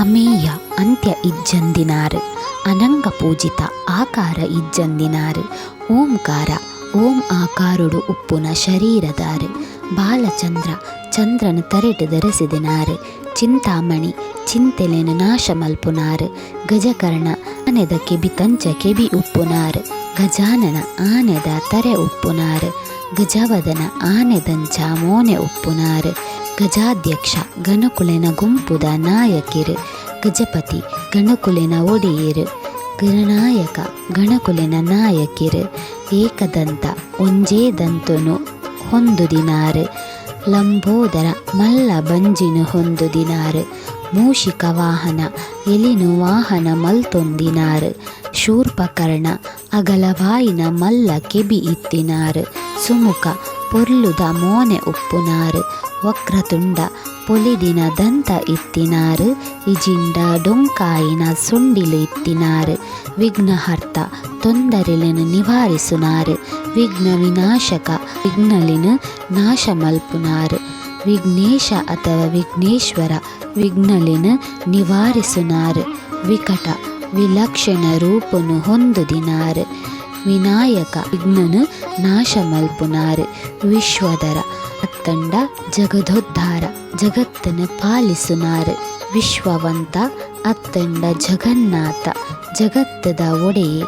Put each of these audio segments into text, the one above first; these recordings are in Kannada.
ಅಮೇಯ ಅಂತ್ಯ ಇಜ್ಜಂದಿನಾರ್, ಅನಂಗ ಪೂಜಿತ ಆಕಾರ ಇಜ್ಜಂದಿನಾರ್, ಓಂಕಾರ, ಓಂ ಆಕಾರುಡು ಉಪ್ಪುನ ಶರೀರದಾರ್, ಬಾಲಚಂದ್ರ ಚಂದ್ರನ ತರೆಟ್ ಧರಿಸಿದಿನಾರ್, ಚಿಂತಾಮಣಿ ಚಿಂತೆಲೆನ ನಾಶ ಮಲ್ಪುನಾರ್ ಗಜಕರ್ಣ ಆನೆದ ಕೆಬಿ ತಂಚ ಕೆಬಿ ಉಪ್ಪುನಾರ್, ಗಜಾನನ ಆನೆದ ತರೆ ಉಪ್ಪುನಾರ್, ಗಜವದನ ಆನೆದಂಚ ಮೋನೆ ಉಪ್ಪುನಾರು ಗಜಾಧ್ಯಕ್ಷ ಗಣಕುಲೆನ ಗುಂಪುದ ನಾಯಕಿರು, ಗಜಪತಿ ಗಣಕುಲೆನ ಒಡೆಯರು ಗಣನಾಯಕ ಗಣಕುಲೆನ ನಾಯಕಿರು, ಏಕದಂತ ಒಂಜೇ ಹೊಂದು ದಿನಾರು ಲಂಬೋದರ ಮಲ್ಲ ಬಂಜಿನು ಹೊಂದು ದಿನಾರು ಮೂಷಿಕ ವಾಹನ ಎಲಿನು ವಾಹನ ಮಲ್ತೊಂದಿನಾರು, ಶೂರ್ಪಕರ್ಣ ಅಗಲವಾಯಿನ ಮಲ್ಲ ಕೆಬಿ ಇತ್ತಿನಾರು, ಸುಮುಖ ಪೊರ್ಲುದ ಮೋನೆ ಉಪ್ಪುನಾರು, ವಕ್ರತುಂಡ ಪೊಲಿದಿನ ದಂತ ಇತ್ತಿನಾರು, ಇಜಿಂಡ ಡೊಂಕಾಯಿನ ಸುಂಡಿಲು ಇತ್ತಿನಾರು ವಿಘ್ನಹರ್ತ ತೊಂದರೆలను ನಿವಾರಿಸುನಾರು, ವಿಘ್ನ ವಿನಾಶಕ ವಿಘ್ನಲಿನ ನಾಶ ಮಲ್ಪುನಾರು ವಿಘ್ನೇಶ ಅಥವಾ ವಿಘ್ನೇಶ್ವರ ವಿಘ್ನಲಿನ ನಿವಾರಿಸುನಾರು, ವಿಕಟ ವಿಲಕ್ಷಣ ರೂಪನು ಹೊಂದುದಿನಾರು. ವಿನಾಯಕ ವಿಘ್ನನು ನಾಶ ಮಲ್ಪುನಾರು ವಿಶ್ವದರ ಅತ್ತಂಡ ಜಗದೋದ್ಧಾರ ಜಗತ್ತನ್ನು ಪಾಲಿಸುನಾರೆ. ವಿಶ್ವವಂತ ಅತ್ತಂಡ ಜಗನ್ನಾಥ ಜಗತ್ತದ ಒಡೆಯೇ.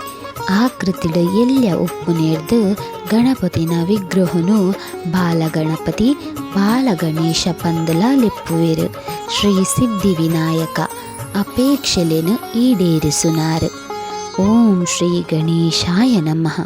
ಆಕೃತಿಡ ಎಲ್ಲ ಉಪ್ಪು ನೇರ್ದು ಗಣಪತಿನ ವಿಗ್ರಹನು ಬಾಲಗಣಪತಿ ಬಾಲಗಣೇಶ ಪಂದಲ ಲಿಪ್ಪುವೆರು. ಶ್ರೀ ಸಿದ್ಧಿವಿನಾಯಕ ಅಪೇಕ್ಷೆಲೆನು ಈಡೇರಿಸುನಾರು. ಓಂ ಶ್ರೀ ಗಣೇಶಾಯ ನಮಃ